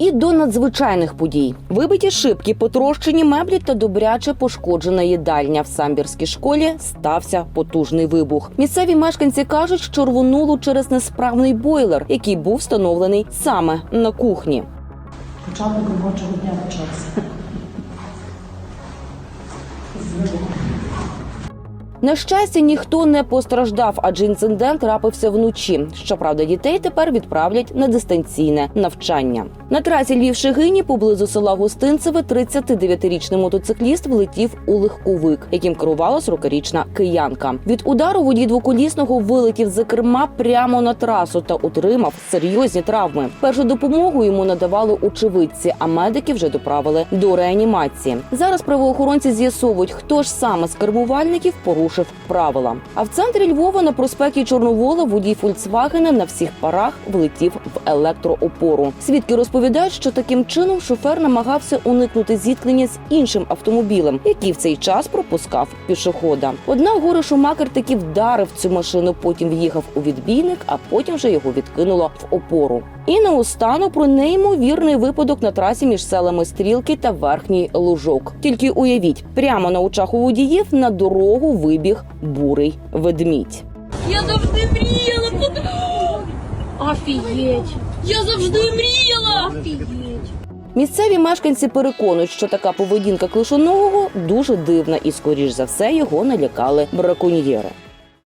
І до надзвичайних подій вибиті шибки, потрощені меблі та добряче пошкоджена їдальня. В самбірській школі стався потужний вибух. Місцеві мешканці кажуть, що рвонуло через несправний бойлер, який був встановлений саме на кухні. Початок робочого дня почався. На щастя, ніхто не постраждав, адже інцидент трапився вночі. Щоправда, дітей тепер відправлять на дистанційне навчання. На трасі Львів Шегині поблизу села Гостинцеве 39-річний мотоцикліст влетів у легковик, яким керувала 40-річна киянка. Від удару водій двоколісного вилетів за керма прямо на трасу та отримав серйозні травми. Першу допомогу йому надавали очевидці, а медики вже доправили до реанімації. Зараз правоохоронці з'ясовують, хто ж саме з кермувальників порушив правила. А в центрі Львова на проспекті Чорновола водій Фольксвагена на всіх парах влетів в електроопору. Свідки розповідають, що таким чином шофер намагався уникнути зіткнення з іншим автомобілем, який в цей час пропускав пішохода. Однак горе Шумакер таки вдарив цю машину, потім в'їхав у відбійник, а потім вже його відкинуло в опору. І наостанок про неймовірний випадок на трасі між селами Стрілки та Верхній Лужок. Тільки уявіть, прямо на очах у водіїв на дорогу вибіг бурий ведмідь. Я завжди мріяла. Офігеть! Я завжди мріяла! Офігеть! Місцеві мешканці переконують, що така поведінка клишоногого дуже дивна, і скоріш за все його налякали браконьєри.